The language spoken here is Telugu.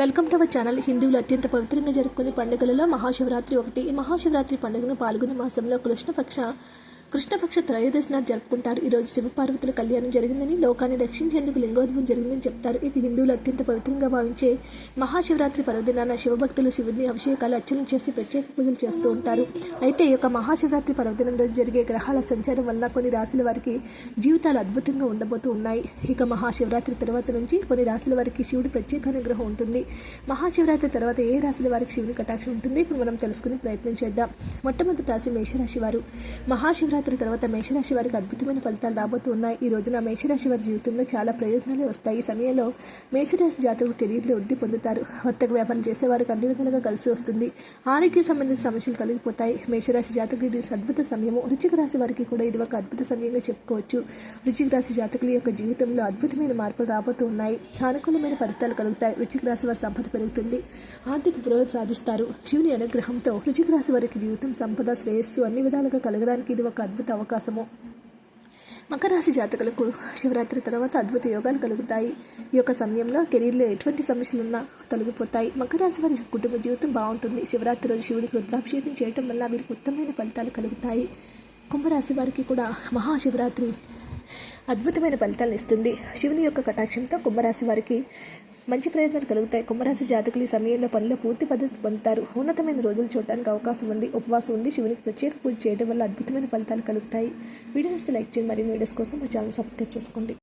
Welcome to our channel. హిందువులు అత్యంత పవిత్రంగా జరుపుకునే పండుగలలో మహాశివరాత్రి ఒకటి. ఈ మహాశివరాత్రి పండుగను పాల్గొనే మాసంలో కృష్ణపక్ష కృష్ణపక్ష త్రయోదశి నాడు జరుపుకుంటారు. ఈరోజు శివపార్వతుల కళ్యాణం జరిగిందని లోకాన్ని రక్షించేందుకు లింగోద్భవం జరిగిందని చెప్తారు. ఇది హిందువులు అత్యంత పవిత్రంగా భావించే మహాశివరాత్రి పర్వదినాన శివభక్తులు శివుడిని అభిషేకాలు అర్చన చేసి ప్రత్యేక పూజలు చేస్తూ ఉంటారు. అయితే ఈ యొక్క మహాశివరాత్రి పర్వదినం రోజు జరిగే గ్రహాల సంచారం వల్ల కొన్ని రాశుల వారికి జీవితాలు అద్భుతంగా ఉండబోతూ ఉన్నాయి. ఇక మహాశివరాత్రి తర్వాత నుంచి కొన్ని రాశుల వారికి శివుడు ప్రత్యేక అనుగ్రహం ఉంటుంది. మహాశివరాత్రి తర్వాత ఏ రాశుల వారికి శివుని కటాక్షం ఉంటుంది? ఇప్పుడు మనం తెలుసుకునే ప్రయత్నం చేద్దాం. మొట్టమొదటి రాశి మేషరాశి వారు. మహాశివరాత్రి తర్వాత మేషరాశి వారికి అద్భుతమైన ఫలితాలు రాబోతున్నాయి. ఈ రోజున మేషరాశి వారి జీవితంలో చాలా ప్రయోజనాలు వస్తాయి. ఈ సమయంలో మేషరాశి జాతకులు కెరీర్లో వృద్ధి పొందుతారు. కొత్తగా వ్యాపారం చేసే వారికి అన్ని విధాలుగా కలిసి వస్తుంది. ఆరోగ్య సంబంధిత సమస్యలు తొలగిపోతాయి. మేషరాశి జాతకులు ఇది అద్భుత సమయము. వృచ్చిక రాశి వారికి కూడా ఇది ఒక అద్భుత సమయంగా చెప్పుకోవచ్చు. వృచ్చిక రాశి జాతకుల యొక్క జీవితంలో అద్భుతమైన మార్పులు రాబోతున్నాయి సానుకూలమైన ఫలితాలు కలుగుతాయి. వృచ్చిక రాశి వారి సంపద పెరుగుతుంది. ఆర్థిక పురోగతి సాధిస్తారు. శివుని అనుగ్రహంతో వృచ్చిక రాశి వారికి జీవితం సంపద శ్రేయస్సు అన్ని విధాలుగా కలగడానికి ఇది ఒక అద్భుత అవకాశము. మకర రాశి జాతకులకు శివరాత్రి తర్వాత అద్భుత యోగాలు కలుగుతాయి. ఈ యొక్క సమయంలో కెరీర్లో ఎటువంటి సమస్యలు ఉన్నా తొలగిపోతాయి. మకర రాశి వారి కుటుంబ జీవితం బాగుంటుంది. శివరాత్రి రోజు శివుడికి రుద్రాభిషేకం చేయటం వల్ల వీరికి ఉత్తమమైన ఫలితాలు కలుగుతాయి. కుంభరాశి వారికి కూడా మహాశివరాత్రి అద్భుతమైన ఫలితాలను ఇస్తుంది. శివుని యొక్క కటాక్షంతో కుంభరాశి వారికి మంచి ప్రయోజనాలు కలుగుతాయి. కుంభరాశి జాతకులు ఈ సమయంలో పనిలో పూర్తి పద్ధతి పొందుతారు. ఉన్నతమైన రోజులు చూడడానికి అవకాశం ఉంది. ఉపవాసం ఉంది శివునికి ప్రత్యేక పూజ చేయడం వల్ల అద్భుతమైన ఫలితాలు కలుగుతాయి. వీడియో నచ్చితే లైక్ చేయండి. మరియు వీడియోస్ కోసం మా ఛానల్ సబ్స్క్రైబ్ చేసుకోండి.